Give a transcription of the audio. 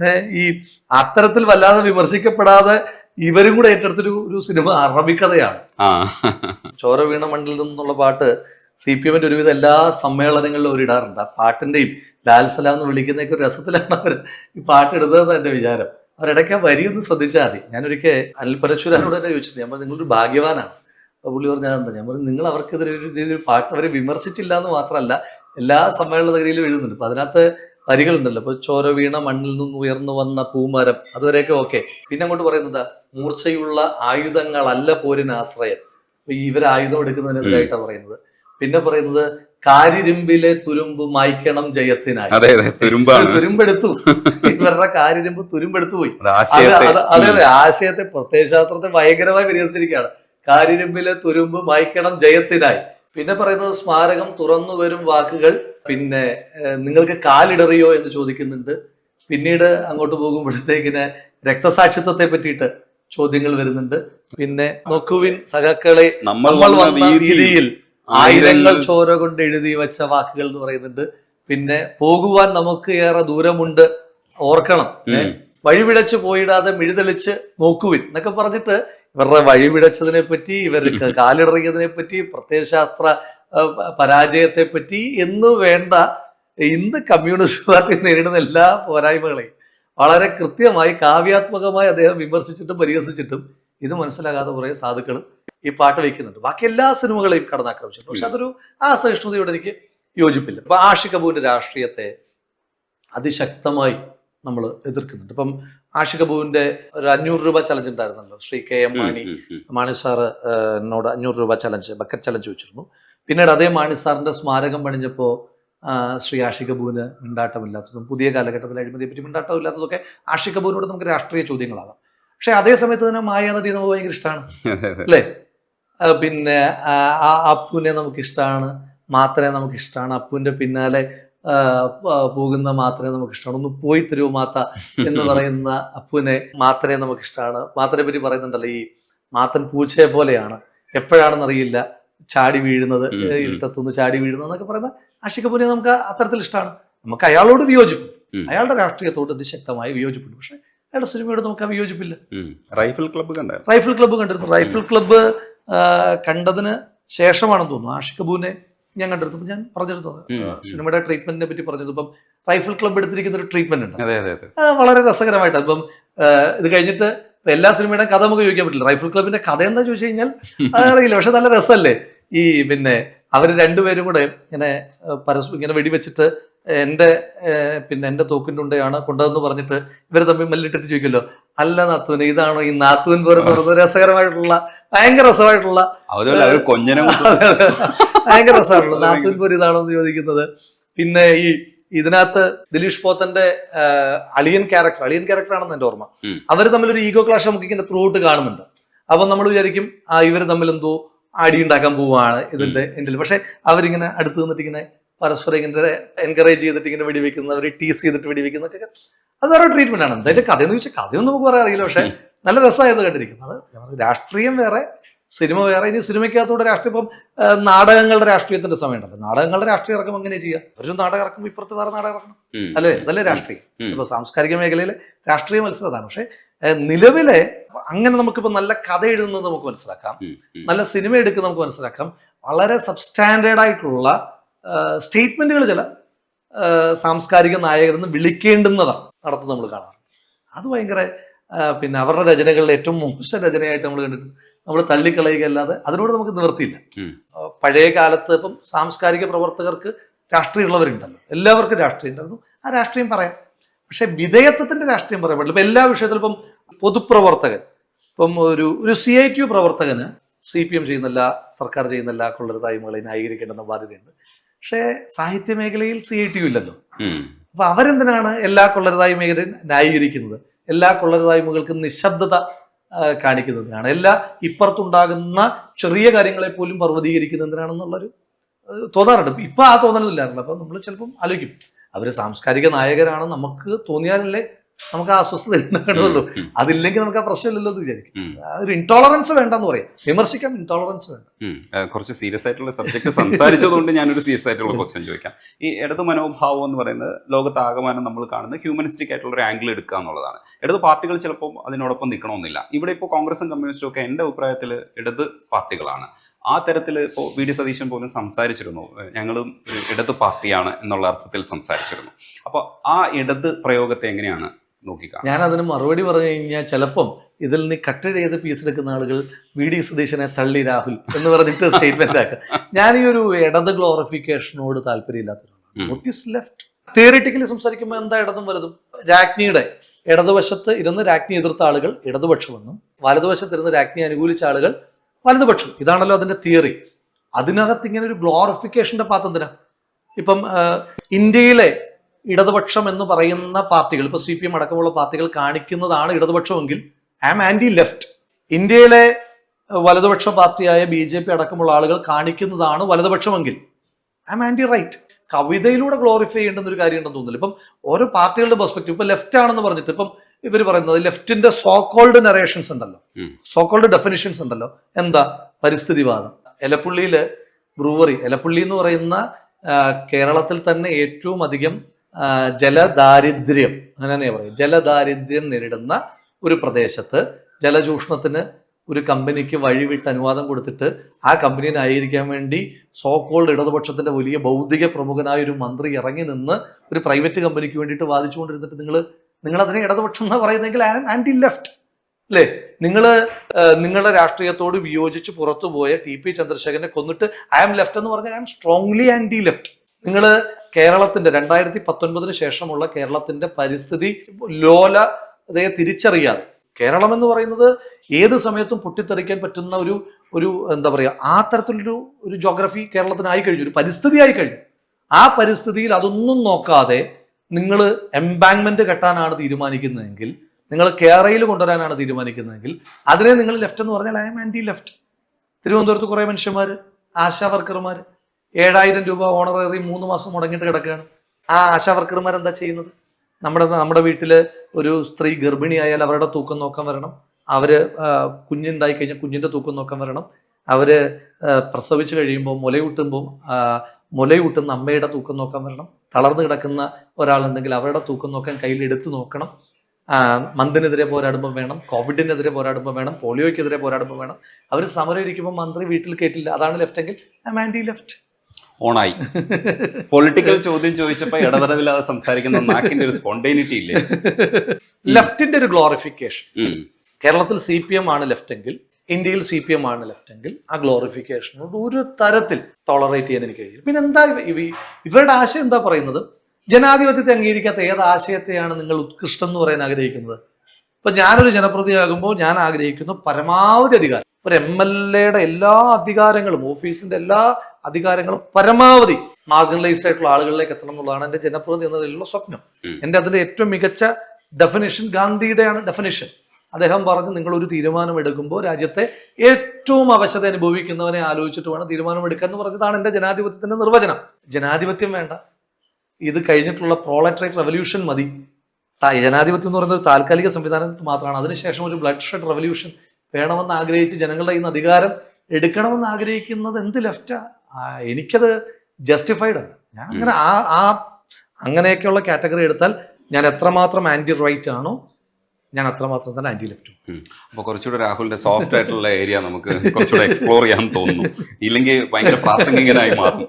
പിന്നെ ഈ അത്തരത്തിൽ വല്ലാതെ വിമർശിക്കപ്പെടാതെ ഇവരും കൂടെ ഏറ്റെടുത്തൊരു ഒരു സിനിമ അറബിക്കഥയാണ് ചോര വീണ മണ്ണിൽ നിന്നുള്ള പാട്ട് സി പി എമ്മിന്റെ ഒരുവിധ എല്ലാ സമ്മേളനങ്ങളിലും അവർ ഇടാറുണ്ട്. ആ പാട്ടിന്റെയും ലാൽ സലാം എന്ന് വിളിക്കുന്നതൊക്കെ ഒരു രസത്തിലാണ് അവർ ഈ പാട്ട് എടുത്തതെന്ന് എന്റെ വിചാരം. അവരിടയ്ക്ക് ആ വരി ഒന്ന് ശ്രദ്ധിച്ചാൽ മതി. ഞാനൊരിക്കൽ അനിൽ പരശുരാനോട് തന്നെ ചോദിച്ചത് ഞാൻ പറഞ്ഞു നിങ്ങളൊരു ഭാഗ്യവാനാണ്. അപ്പൊ പുള്ളി പറഞ്ഞാൽ എന്താ ഞാൻ പറഞ്ഞു നിങ്ങൾ അവർക്കെതിരെ ഒരു രീതിയിൽ പാട്ട് അവരെ വിമർശിച്ചില്ല എന്ന് മാത്രമല്ല എല്ലാ സമ്മേളനഗതിയിലും എഴുതുന്നുണ്ട്. അപ്പൊ അതിനകത്ത് വരികളുണ്ടല്ലോ ഇപ്പൊ ചോര വീണ മണ്ണിൽ നിന്ന് ഉയർന്നു വന്ന പൂമരം അതുവരെയൊക്കെ ഓക്കെ പിന്നെ അങ്ങോട്ട് പറയുന്നത് മൂർച്ചയുള്ള ആയുധങ്ങളല്ല പോരിന് ആശ്രയം. ഇവരെ ഇവർ ആയുധം എടുക്കുന്നതിനെതിരായിട്ടാണ് പറയുന്നത്. പിന്നെ പറയുന്നത് കാരിരുമ്പിലെ തുരുമ്പ് മായ്ക്കണം ജയത്തിനായി. അതെ അതെ തുരുമ്പാണ്. തുരുമ്പെടുത്തു. ഇവരുടെ കാരിരുമ്പ് തുരുമ്പെടുത്തു പോയി. അത് അത് ആശയത്തെ അതെ അതെ ആശയത്തെ പ്രത്യയശാസ്ത്രത്തെ ഭയങ്കരമായി പരിഹസിച്ചിരിക്കുകയാണ് കാരിരുമ്പിലെ തുരുമ്പ് മായ്ക്കണം ജയത്തിനായി. പിന്നെ പറയുന്നത് സ്മാരകം തുറന്നു വരും വാക്കുകൾ. പിന്നെ നിങ്ങൾക്ക് കാലിടറിയോ എന്ന് ചോദിക്കുന്നുണ്ട്. പിന്നീട് അങ്ങോട്ട് പോകുമ്പോഴത്തേക്കിന് രക്തസാക്ഷിത്വത്തെ പറ്റിയിട്ട് ചോദ്യങ്ങൾ വരുന്നുണ്ട്. പിന്നെ നോക്കുവിൻ സഖാക്കളെ നമ്മൾ വന്ന വീതിയിൽ ആയിരങ്ങൾ ചോര കൊണ്ട് എഴുതി വെച്ച വാക്കുകൾ എന്ന് പറയുന്നുണ്ട്. പിന്നെ പോകുവാൻ നമുക്ക് ഏറെ ദൂരമുണ്ട്. ഓർക്കണം. വഴിവിടച്ച് പോയിടാതെ മിഴുതെളിച്ച് നോക്കുവിൻ എന്നൊക്കെ പറഞ്ഞിട്ട് ഇവരുടെ വഴിപിഴച്ചതിനെ പറ്റി ഇവർ കാലിടറിയതിനെ പറ്റി പ്രത്യയശാസ്ത്ര പരാജയത്തെ പറ്റി എന്ന് വേണ്ട ഇന്ന് കമ്മ്യൂണിസ്റ്റ് പാർട്ടി നേരിടുന്ന എല്ലാ പോരായ്മകളെയും വളരെ കൃത്യമായി കാവ്യാത്മകമായി അദ്ദേഹം വിമർശിച്ചിട്ടും പരിഹസിച്ചിട്ടും ഇത് മനസ്സിലാകാതെ കുറേ സാധുക്കൾ ഈ പാട്ട് വയ്ക്കുന്നുണ്ട്. ബാക്കി എല്ലാ സിനിമകളെയും കടന്നാക്രമിച്ചിട്ടുണ്ട്. പക്ഷെ അതൊരു ആ സഹിഷ്ണുതയോട് എനിക്ക് യോജിപ്പില്ല. അപ്പൊ ആഷിക് കപൂറിന്റെ രാഷ്ട്രീയത്തെ അതിശക്തമായി നമ്മൾ എതിർക്കുന്നുണ്ട്. ഇപ്പം ആഷിഖ് കപൂറിന്റെ ഒരു അഞ്ഞൂറ് രൂപ ചലഞ്ച് ഉണ്ടായിരുന്നല്ലോ. Shri K M Mani. Mani sir എന്നോട് അഞ്ഞൂറ് രൂപ ചലഞ്ച് ബക്കറ്റ് ചലഞ്ച് വെച്ചിരുന്നു. പിന്നീട് അതേ മാണി സാറിന്റെ സ്മാരകം പണിഞ്ഞപ്പോൾ ശ്രീ ആഷിഖ് അബുവിന് മിണ്ടാട്ടമില്ലാത്തതും പുതിയ കാലഘട്ടത്തിൽ അഴിമതിയെ പറ്റി മിണ്ടാട്ടമില്ലാത്തതൊക്കെ ആഷിഖ് അബുവിനോട് നമുക്ക് രാഷ്ട്രീയ ചോദ്യങ്ങളാകാം. പക്ഷെ അതേ സമയത്ത് തന്നെ മായാനദി നമുക്ക് ഭയങ്കര ഇഷ്ടമാണ്. അല്ലേ? പിന്നെ ആ, അപ്പുവിനെ നമുക്ക് ഇഷ്ടമാണ് മാത്രമേ നമുക്ക് ഇഷ്ടമാണ് അപ്പുവിന്റെ പിന്നാലെ പോകുന്ന മാത്രമേ നമുക്ക് ഇഷ്ടമാണ് ഒന്ന് പോയി തരൂ മാത്ത എന്ന് പറയുന്ന അപ്പുവിനെ മാത്രമേ നമുക്ക് ഇഷ്ടമാണ് മാത്രയെ പറ്റി പറയുന്നുണ്ടല്ലോ ഈ മാത്തൻ പൂച്ചയെ പോലെയാണ്. എപ്പോഴാണെന്നറിയില്ല ചാടി വീഴുന്നത്. ഇരുട്ടത്തുനിന്ന് ചാടി വീഴുന്നത് എന്നൊക്കെ പറയുന്ന ആഷികപുനെ നമുക്ക് അത്തരത്തിൽ ഇഷ്ടമാണ്. നമുക്ക് അയാളോട് വിയോജിപ്പ്. അയാളുടെ രാഷ്ട്രീയത്തോട് അതിശക്തമായി വിയോജിപ്പുണ്ട്. പക്ഷെ അയാളുടെ സിനിമയോട് നമുക്ക് ആ വിയോജിപ്പില്ല. റൈഫിൾ ക്ലബ്ബ് കണ്ടായിരുന്നു. റൈഫിൾ ക്ലബ്ബ് കണ്ടിരുന്നു. റൈഫിൾ ക്ലബ്ബ് കണ്ടതിന് ശേഷമാണെന്ന് തോന്നുന്നു ആഷിക് കപൂറിനെ ഞാൻ കണ്ടെടുത്തു. ഞാൻ പറഞ്ഞെടുത്തു സിനിമയുടെ ട്രീറ്റ്മെന്റിനെ പറ്റി പറഞ്ഞത് ഇപ്പം റൈഫിൾ ക്ലബ്ബ് എടുത്തിരിക്കുന്ന ഒരു ട്രീറ്റ്മെന്റ് ഉണ്ട്. വളരെ രസകരമായിട്ട്. ഇപ്പം ഇത് കഴിഞ്ഞിട്ട് എല്ലാ സിനിമയുടെ കഥ നമുക്ക് ചോദിക്കാൻ പറ്റില്ല. റൈഫിൾ ക്ലബിന്റെ കഥ എന്താ ചോദിച്ചു കഴിഞ്ഞാൽ അതറിയില്ല പക്ഷെ നല്ല രസമല്ലേ? ഈ പിന്നെ അവർ രണ്ടുപേരും കൂടെ ഇങ്ങനെ പരസ്പരം ഇങ്ങനെ വെടിവെച്ചിട്ട് എന്റെ പിന്നെ എന്റെ തോക്കിന്റെ ഉണ്ടയാണ് കൊണ്ടതെന്ന് പറഞ്ഞിട്ട് ഇവർ തമ്മിൽ മല്ലിട്ടിട്ട് ചോദിക്കുമല്ലോ. അല്ല നാത്തുവൻ ഇതാണോ ഈ പോലെ പറഞ്ഞ രസകരമായിട്ടുള്ള ഭയങ്കര രസമായിട്ടുള്ള ഭയങ്കര രസമായിട്ടുള്ള നാത്തൂൻ പോലെ ഇതാണോ എന്ന് ചോദിക്കുന്നത്. പിന്നെ ഈ ഇതിനകത്ത് ദിലീഷ് പോത്തന്റെ അലിയൻ അളിയൻ ക്യാരക്ടർ അളിയൻ ക്യാരക്ടർ ആണെന്ന് എന്റെ ഓർമ്മ. അവർ തമ്മിൽ ഒരു ഈഗോ ക്ലാഷ് നമുക്ക് ഇങ്ങനെ ത്രൂ ഔട്ട് കാണുന്നുണ്ട്. അപ്പൊ നമ്മൾ വിചാരിക്കും ആ ഇവർ തമ്മിൽ എന്തോ അടി ഉണ്ടാക്കാൻ പോവാണ് ഇതിന്റെ എന്റെ പക്ഷെ അവരിങ്ങനെ അടുത്ത് നിന്നിട്ട് ഇങ്ങനെ പരസ്പരം ഇങ്ങനെ എൻകറേജ് ചെയ്തിട്ട് ഇങ്ങനെ വെടിവെക്കുന്ന അവർ ടീസ് ചെയ്തിട്ട് വെടിവെക്കുന്നതൊക്കെ അത് വേറെ ട്രീറ്റ്മെന്റ് ആണ്. എന്തായാലും കഥയെന്ന് ചോദിച്ചാൽ കഥയൊന്നും നമുക്ക് പറയാൻ അറിയില്ല. പക്ഷെ നല്ല രസമായിരുന്നു കണ്ടിരിക്കുന്നത്. രാഷ്ട്രീയം വേറെ സിനിമ വേറെ ഇനി സിനിമയ്ക്കകത്തൂടെ രാഷ്ട്രീയം ഇപ്പം നാടകങ്ങളുടെ രാഷ്ട്രീയത്തിന്റെ സമയമുണ്ടല്ലോ. നാടകങ്ങളുടെ രാഷ്ട്രീയം ഇറക്കം എങ്ങനെ ചെയ്യാം? ഒരു നാടകം ഇറക്കും ഇപ്പുറത്ത് വേറെ നാടകം ഇറക്കണം. അല്ലേ? അതല്ലേ രാഷ്ട്രീയം. ഇപ്പൊ സാംസ്കാരിക മേഖലയിലെ രാഷ്ട്രീയ മത്സരതാണ് പക്ഷെ നിലവിലെ അങ്ങനെ നമുക്കിപ്പോ നല്ല കഥ എഴുതുന്നത് നമുക്ക് മനസ്സിലാക്കാം. നല്ല സിനിമ എടുക്കുന്നത് നമുക്ക് മനസ്സിലാക്കാം. വളരെ സബ്സ്റ്റാൻഡേർഡ് ആയിട്ടുള്ള സ്റ്റേറ്റ്മെന്റുകൾ ചില സാംസ്കാരിക നായകരെന്ന് വിളിക്കേണ്ടുന്നവർ നടത്തുന്നത് നമ്മൾ കാണാറുണ്ട് അത് ഭയങ്കര പിന്നെ അവരുടെ രചനകളിലെ ഏറ്റവും മോശ രചനയായിട്ട് നമ്മൾ കണ്ടിട്ടുണ്ട് നമ്മൾ തള്ളിക്കളയുക അല്ലാതെ അതിനോട് നമുക്ക് നിവർത്തിയില്ല. പഴയ കാലത്ത് ഇപ്പം സാംസ്കാരിക പ്രവർത്തകർക്ക് രാഷ്ട്രീയമുള്ളവരുണ്ടല്ലോ. എല്ലാവർക്കും രാഷ്ട്രീയം ഉണ്ടായിരുന്നു. ആ രാഷ്ട്രീയം പറയാം. പക്ഷെ വിധേയത്വത്തിന്റെ രാഷ്ട്രീയം പറയാൻ പാടില്ല ഇപ്പം എല്ലാ വിഷയത്തിലും ഇപ്പം പൊതുപ്രവർത്തകൻ ഇപ്പം ഒരു ഒരു സി ഐ ടി യു പ്രവർത്തകന് സി പി എം ചെയ്യുന്നില്ല സർക്കാർ ചെയ്യുന്നില്ല കൊള്ളരുതായ്മകളെ ന്യായീകരിക്കേണ്ടെന്ന ബാധ്യതയുണ്ട്. പക്ഷേ സാഹിത്യ മേഖലയിൽ സി ഐ ടി ഇല്ലല്ലോ. അപ്പൊ അവരെന്തിനാണ് എല്ലാ കൊള്ളരുതായ്മകളെയും ന്യായീകരിക്കുന്നത്? എല്ലാ കൊള്ളരുതായ്മകൾക്കും നിശബ്ദത കാണിക്കുന്നതിനാണ്. എല്ലാ ഇപ്പുറത്തുണ്ടാകുന്ന ചെറിയ കാര്യങ്ങളെ പോലും പർവതീകരിക്കുന്നതിനാണെന്നുള്ളൊരു തോന്നാറുണ്ട്. ഇപ്പൊ ആ തോന്നലില്ലായിരുന്നു അപ്പൊ നമ്മൾ ചിലപ്പം ആലോചിക്കും. അവർ സാംസ്കാരിക നായകരാണ് നമുക്ക് തോന്നിയാലല്ലേ നമുക്ക് ആ അസ്വസ്ഥത ഉണ്ടാകണമല്ലോ ഉം. അതില്ലെങ്കിൽ നമുക്ക് ആ പ്രശ്നമില്ലല്ലോ എന്ന് വിചാരിക്കും. അതൊരു ഒരു ഇൻടോളറൻസ് വേണ്ടെന്ന് പറയാം. വിമർശിക്കാൻ ഇൻടോളറൻസ് വേണ്ട. കുറച്ച് സീരിയസ് ആയിട്ടുള്ള സബ്ജക്ട് സംസാരിച്ചതുകൊണ്ട് ഞാനൊരു സീരിയസ് ആയിട്ടുള്ള ക്വസ്റ്റ്യൻ ചോദിക്കാം. ഈ ഇടത് മനോഭാവം എന്ന് പറയുന്നത് ലോകത്താകമാനം നമ്മൾ കാണുന്ന ഹ്യൂമനിസ്റ്റിക് ആയിട്ടുള്ള ഒരു ആംഗിൾ എടുക്കുക എന്നുള്ളതാണ്. ഇടത് പാർട്ടികൾ ചിലപ്പോൾ അതിനോടൊപ്പം നിൽക്കണമെന്നില്ല. ഇവിടെ ഇപ്പോൾ കോൺഗ്രസും കമ്മ്യൂണിസ്റ്റും ഒക്കെ എന്റെ അഭിപ്രായത്തിൽ ഇടത് പാർട്ടികളാണ്. ആ തരത്തിൽ ഇപ്പോൾ വി ഡി സതീശൻ പോലും സംസാരിച്ചിരുന്നു. ഞങ്ങളും ഇടത് പാർട്ടിയാണ് എന്നുള്ള അർത്ഥത്തിൽ സംസാരിച്ചിരുന്നു. അപ്പോൾ ആ ഇടത് പ്രയോഗത്തെ എങ്ങനെയാണ് നോക്കിക്കാണുന്നത് ഞാൻ അതിന് മറുപടി പറഞ്ഞു കഴിഞ്ഞാൽ ചിലപ്പം ഇതിൽ നിന്ന് കട്ട് ചെയ്ത് പീസ് എടുക്കുന്ന ആളുകൾ വി ഡി സതീശനെ തള്ളി രാഹുൽ എന്ന് പറഞ്ഞിട്ട് സ്റ്റേറ്റ്മെന്റ് ആക്കുക. ഞാൻ ഈ ഒരു ഇടത് ഗ്ലോറിഫിക്കേഷനോട്. ഈസ് ലെഫ്റ്റ് തിയറിറ്റിക്കലി സംസാരിക്കുമ്പോൾ എന്താ ഇടതും വലതും? രാജ്ഞിയുടെ ഇടതുവശത്ത് ഇരുന്ന് രാജ്ഞി എതിർത്ത ആളുകൾ ഇടതുപക്ഷമെന്നും വലതുവശത്ത് ഇരുന്ന് രാജ്ഞി അനുകൂലിച്ച ആളുകൾ വലതുപക്ഷം. ഇതാണല്ലോ അതിന്റെ തിയറി അതിനകത്ത് ഇങ്ങനെ ഒരു ഗ്ലോറിഫിക്കേഷന്റെ പാത്രം എന്തിനാ ഇപ്പം ഇന്ത്യയിലെ ഇടതുപക്ഷം എന്ന് പറയുന്ന പാർട്ടികൾ ഇപ്പൊ സി പി എം അടക്കമുള്ള പാർട്ടികൾ കാണിക്കുന്നതാണ് ഇടതുപക്ഷമെങ്കിൽ ഐ ആം ആന്റി ലെഫ്റ്റ് ഇന്ത്യയിലെ വലതുപക്ഷ പാർട്ടിയായ ബി ജെ പി അടക്കമുള്ള ആളുകൾ കാണിക്കുന്നതാണ് വലതുപക്ഷമെങ്കിൽ ഐ ആം ആന്റി റൈറ്റ് കവിതയിലൂടെ ഗ്ലോറിഫൈ ചെയ്യേണ്ടെന്ന് ഒരു കാര്യം ഉണ്ടെന്ന് തോന്നുന്നില്ല. ഇപ്പം ഓരോ പാർട്ടികളുടെ പെർസ്പെക്റ്റീവ് ഇപ്പൊ ലെഫ്റ്റ് ആണെന്ന് പറഞ്ഞിട്ട് ഇപ്പം ഇവർ പറയുന്നത് ലെഫ്റ്റിന്റെ സോക്കോൾഡ് നറേഷൻസ് ഉണ്ടല്ലോ. സോക്കോൾഡ് ഡെഫിനിഷൻസ് ഉണ്ടല്ലോ. എന്താ? പരിസ്ഥിതിവാദം. എലപ്പുള്ളിയിലെ ബ്രൂവറി എലപ്പുള്ളി എന്ന് പറയുന്ന കേരളത്തിൽ തന്നെ ഏറ്റവും അധികം ജലദാരിദ്ര്യം അങ്ങനെ തന്നെ പറയും ജലദാരിദ്ര്യം നേരിടുന്ന ഒരു പ്രദേശത്ത് ജലചൂഷണത്തിന് ഒരു കമ്പനിക്ക് വഴിവിട്ട് അനുവാദം കൊടുത്തിട്ട് ആ കമ്പനിയെ ആയിരിക്കാൻ വേണ്ടി സോക്കോൾഡ് ഇടതുപക്ഷത്തിന്റെ വലിയ ഭൗതിക പ്രമുഖനായ ഒരു മന്ത്രി ഇറങ്ങി നിന്ന് ഒരു പ്രൈവറ്റ് കമ്പനിക്ക് വേണ്ടിയിട്ട് വാദിച്ചുകൊണ്ടിരുന്നിട്ട് നിങ്ങൾ നിങ്ങൾ അതിനെ ഇടതുപക്ഷം എന്ന് പറയുന്നെങ്കിൽ ആന്റി ലെഫ്റ്റ് അല്ലേ നിങ്ങൾ നിങ്ങളുടെ രാഷ്ട്രീയത്തോട് വിയോജിച്ച് പുറത്തുപോയ ടി പി ചന്ദ്രശേഖരനെ കൊന്നിട്ട് ഐ ആം ലെഫ്റ്റ് എന്ന് പറഞ്ഞാൽ I am strongly anti left നിങ്ങൾ കേരളത്തിന്റെ രണ്ടായിരത്തി പത്തൊൻപതിന് ശേഷമുള്ള കേരളത്തിന്റെ പരിസ്ഥിതി ലോലതയെ തിരിച്ചറിയാതെ. കേരളം എന്ന് പറയുന്നത് ഏത് സമയത്തും പൊട്ടിത്തെറിക്കാൻ പറ്റുന്ന ഒരു ഒരു എന്താ പറയുക ആ തരത്തിലൊരു ഒരു ജോഗ്രഫി കേരളത്തിനായി കഴിഞ്ഞു ഒരു പരിസ്ഥിതിയായി കഴിഞ്ഞു. ആ പരിസ്ഥിതിയിൽ അതൊന്നും നോക്കാതെ നിങ്ങൾ എംബാങ്ക്മെന്റ് കെട്ടാനാണ് തീരുമാനിക്കുന്നതെങ്കിൽ നിങ്ങൾ കേരളയിൽ കൊണ്ടുവരാനാണ് തീരുമാനിക്കുന്നതെങ്കിൽ അതിനെ നിങ്ങൾ ലെഫ്റ്റ് എന്ന് പറഞ്ഞാൽ ഐ എം ആന്റി ലെഫ്റ്റ് തിരുവനന്തപുരത്ത് കുറേ മനുഷ്യന്മാർ ആശാ വർക്കർമാർ ഏഴായിരം രൂപ ഓണററി മൂന്ന് മാസം മുടങ്ങിയിട്ട് കിടക്കുകയാണ്. ആ ആശാ വർക്കർമാർ എന്താ ചെയ്യുന്നത്? നമ്മുടെ നമ്മുടെ വീട്ടിൽ ഒരു സ്ത്രീ ഗർഭിണിയായാൽ അവരുടെ തൂക്കം നോക്കാൻ വരണം. അവർ കുഞ്ഞുണ്ടായി കഴിഞ്ഞാൽ കുഞ്ഞിന്റെ തൂക്കം നോക്കാൻ വരണം. അവർ പ്രസവിച്ച് കഴിയുമ്പോൾ മുലയൂട്ടുമ്പോൾ മുലയൂട്ടുന്ന അമ്മയുടെ തൂക്കം നോക്കാൻ വരണം. തളർന്നു കിടക്കുന്ന ഒരാളുണ്ടെങ്കിൽ അവരുടെ തൂക്കം നോക്കാൻ കയ്യിൽ എടുത്തു നോക്കണം. മന്ദിനെതിരെ പോരാടുമ്പോൾ വേണം കോവിഡിനെതിരെ പോരാടുമ്പോൾ വേണം പോളിയോയ്ക്കെതിരെ പോരാടുമ്പോൾ വേണം. അവർ സമരം ഇരിക്കുമ്പോൾ മന്ത്രി വീട്ടിൽ കയറ്റില്ല അതാണ് ലെഫ്റ്റ് എങ്കിൽ ഐ ആം ആന്റി ലെഫ്റ്റ്. ഓണായി. പൊളിറ്റിക്കൽ ചോദ്യം ചോദിച്ചപ്പോ ഇടതടവില്ലാതെ സംസാരിക്കുന്ന നാക്കിന്റെ ഒരു സ്പോണ്ടേനിറ്റി ഇല്ലേ? ലെഫ്റ്റിന്റെ ഒരു ഗ്ലോറിഫിക്കേഷൻ കേരളത്തിൽ സി പി എം ആണ് ലെഫ്റ്റ് എങ്കിൽ ഇന്ത്യയിൽ സി പി എം ആണ് ലെഫ്റ്റ് എങ്കിൽ ആ ഗ്ലോറിഫിക്കേഷനോട് ഒരു തരത്തിൽ ടോളറേറ്റ് ചെയ്യാൻ എനിക്ക് കഴിയും പിന്നെ എന്താ ഇവ- ഇവ- ഇവരുടെ ആശയം എന്താ പറയുന്നത്? ജനാധിപത്യത്തെ അംഗീകരിക്കാത്ത ഏത് ആശയത്തെയാണ് നിങ്ങൾ ഉത്കൃഷ്ടം എന്ന് പറയാൻ ആഗ്രഹിക്കുന്നത്? ഇപ്പൊ ഞാനൊരു ജനപ്രതിയാകുമ്പോൾ ഞാൻ ആഗ്രഹിക്കുന്നു പരമാവധി അധികാരം. ഒരു എം എൽ എയുടെ എല്ലാ അധികാരങ്ങളും ഓഫീസിന്റെ എല്ലാ അധികാരങ്ങളും പരമാവധി മാർജിനലൈസ്ഡ് ആയിട്ടുള്ള ആളുകളിലേക്ക് എത്തണം എന്നുള്ളതാണ് എന്റെ ജനപ്രതി എന്നതിലുള്ള സ്വപ്നം. ഉം. എന്റെ അതിന്റെ ഏറ്റവും മികച്ച ഡെഫിനേഷൻ ഗാന്ധിയുടെയാണ് ഡെഫിനേഷൻ അദ്ദേഹം പറഞ്ഞു നിങ്ങൾ ഒരു തീരുമാനം എടുക്കുമ്പോൾ രാജ്യത്തെ ഏറ്റവും അവശത അനുഭവിക്കുന്നവനെ ആലോചിച്ചിട്ട് വേണം തീരുമാനം എടുക്കുക എന്ന് പറഞ്ഞതാണ് എന്റെ ജനാധിപത്യത്തിന്റെ നിർവചനം. ജനാധിപത്യം വേണ്ട. ഇത് കഴിഞ്ഞിട്ടുള്ള പ്രോളട്രേറ്റ് റെവല്യൂഷൻ മതി. ജനാധിപത്യം എന്ന് പറയുന്നത് ഒരു താൽക്കാലിക സംവിധാനം മാത്രമാണ്. അതിനുശേഷം ഒരു ബ്ലഡ് ഷെഡ് റെവല്യൂഷൻ വേണമെന്ന് ആഗ്രഹിച്ച് ജനങ്ങളുടെ കയ്യിൽ നിന്ന് അധികാരം എടുക്കണമെന്ന് ആഗ്രഹിക്കുന്നത് എന്ത് ലെഫ്റ്റാ? എനിക്കത് ജസ്റ്റിഫൈഡ് ആണ് ഞാൻ അങ്ങനെ ആ ആ അങ്ങനെയൊക്കെയുള്ള കാറ്റഗറി എടുത്താൽ ഞാൻ എത്രമാത്രം ആന്റി റൈറ്റ് ആണോ ഞാൻ അത്രമാത്രം തന്നെ ആന്റി ലെഫ്റ്റും അപ്പോൾ അപ്പൊ കുറച്ചുകൂടെ രാഹുലിന്റെ സോഫ്റ്റ് ആയിട്ടുള്ള ഏരിയ നമുക്ക് കുറച്ചുകൂടെ എക്സ്പ്ലോർ ചെയ്യാൻ തോന്നുന്നു. ഇല്ലെങ്കിൽ ഭയങ്കര പ്രാസംഗികനായി മാറും.